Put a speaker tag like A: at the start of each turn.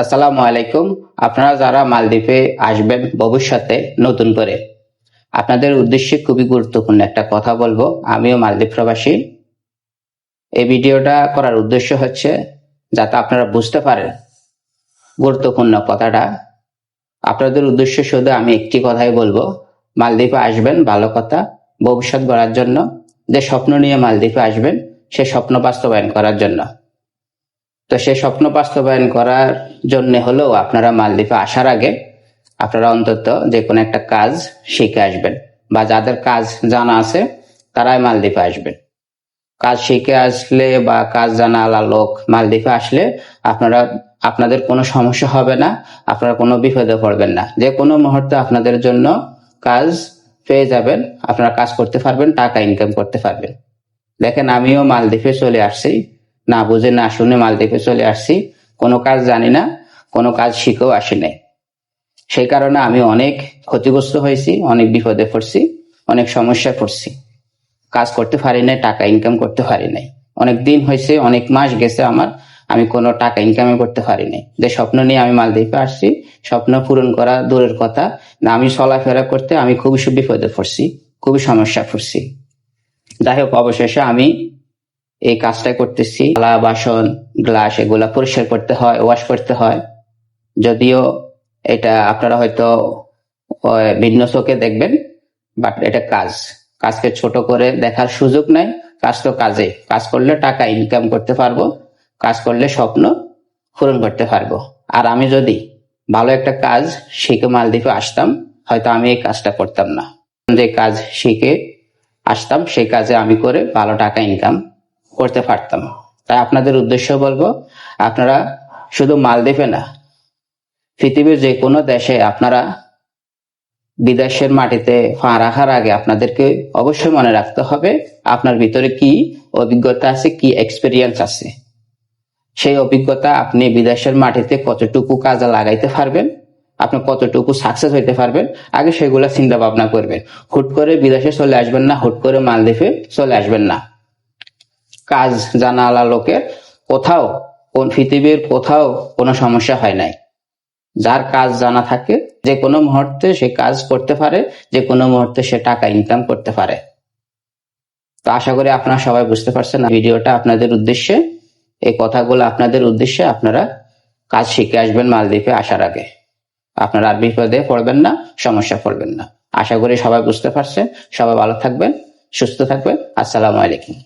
A: আসসালামু আলাইকুম। আপনারা যারা মালদ্বীপে আসবেন ভবিষ্যতে নতুন করে, আপনাদের উদ্দেশ্যে খুবই গুরুত্বপূর্ণ একটা কথা বলব। আমিও মালদ্বীপ প্রবাসী। এই ভিডিওটা করার উদ্দেশ্য হচ্ছে যাতে আপনারা বুঝতে পারেন গুরুত্বপূর্ণ কথাটা। আপনাদের উদ্দেশ্য শুধু আমি একটি কথাই বলব, মালদ্বীপে আসবেন ভালো কথা, ভবিষ্যৎ গড়ার জন্য, যে স্বপ্ন নিয়ে মালদ্বীপে আসবেন, সে স্বপ্ন বাস্তবায়ন করার জন্য। তো সে স্বপ্ন বাস্তবায়ন করার জন্য হলেও আপনারা মালদ্বীপে আসার আগে আপনারা অন্তত যে কোনো একটা কাজ শিখে আসবেন বা যাদের কাজ জানা আছে তারাই মালদ্বীপে আসবেন। কাজ শিখে আসলে বা কাজ জানা আলা লোক মালদ্বীপে আসলে আপনারা, আপনাদের কোনো সমস্যা হবে না, আপনারা কোনো বিপদে পড়বেন না। যে কোনো মুহূর্তে আপনাদের জন্য কাজ পেয়ে যাবেন, আপনারা কাজ করতে পারবেন, টাকা ইনকাম করতে পারবেন। দেখেন আমিও মালদ্বীপে চলে আসছি। না বুঝে, না শুনে মালদ্বীপে চলে আসছি। কোনো কাজ জানি না, কোনো কাজ শিখেও আসি নাই। সেই কারণে আমি অনেক ক্ষতিগ্রস্ত হয়েছি, অনেক বিপদে পড়ছি, অনেক সমস্যায় পড়ছি। কাজ করতে পারি নাই, টাকা ইনকাম করতে পারি নাই। অনেক দিন হয়েছে, অনেক মাস গেছে আমার, আমি কোনো টাকা ইনকামে করতে পারি নাই। যে স্বপ্ন নিয়ে আমি মালদ্বীপে আসছি, স্বপ্ন পূরণ করা দূরের কথা, না আমি চলাফেরা করতে আমি খুবই বিপদে পড়ছি, খুবই সমস্যা পড়ছি। যাই হোক, অবশেষে আমি এই কাজটা করতেছি। থালা, বাসন, গ্লাস এগুলা পরিষ্কার করতে হয় ওয়াশ করতে হয়। যদিও এটা আপনারা হয়তো ভিন্ন চোখে দেখবেন বাট এটা কাজ। কাজকে ছোট করে দেখার সুযোগ নাই। কাজ তো কাজে। কাজ করলে টাকা ইনকাম করতে পারব। কাজ করলে স্বপ্ন পূরণ করতে পারব। আর আমি যদি ভালো একটা কাজ শিখে মালদ্বীপে আসতাম, হয়তো আমি এই কাজটা করতাম না। যে কাজ শিখে আসতাম, সেই কাজে আমি করে ভালো টাকা ইনকাম করতে পারতাম। তাই আপনাদের উদ্দেশ্য বলব, আপনারা শুধু মালদ্বীপে না, পৃথিবীর যে কোনো দেশে আপনারা বিদেশের মাটিতে পা রাখার আগে আপনাদেরকে অবশ্যই মনে রাখতে হবে, আপনার ভিতরে কি অভিজ্ঞতা আছে, কি এক্সপিরিয়েন্স আছে। সেই অভিজ্ঞতা আপনি বিদেশের মাটিতে কতটুকু কাজে লাগাইতে পারবেন, আপনি কতটুকু সাকসেস হইতে পারবেন, আগে সেগুলা চিন্তা ভাবনা করবেন। হুট করে বিদেশে চলে আসবেন না, হুট করে মালদ্বীপে চলে আসবেন না। কাজ জানা আলা লোকের কোথাও, কোন পৃথিবীর কোথাও কোনো সমস্যা হয় নাই। যার কাজ জানা থাকে, যে কোনো মুহূর্তে সে কাজ করতে পারে, যে কোনো মুহূর্তে সে টাকা ইনকাম করতে পারে। তো আশা করি আপনারা সবাই বুঝতে পারছেন ভিডিওটা আপনাদের উদ্দেশ্যে। এই কথাগুলো আপনাদের উদ্দেশ্যে আপনারা কাজ শিখে আসবেন মালদ্বীপে আসার আগে। আপনারা আর বিপদে পড়বেন না, সমস্যা পড়বেন না। আশা করি সবাই বুঝতে পারছেন। সবাই ভালো থাকবেন, সুস্থ থাকবেন। আসসালামু আলাইকুম।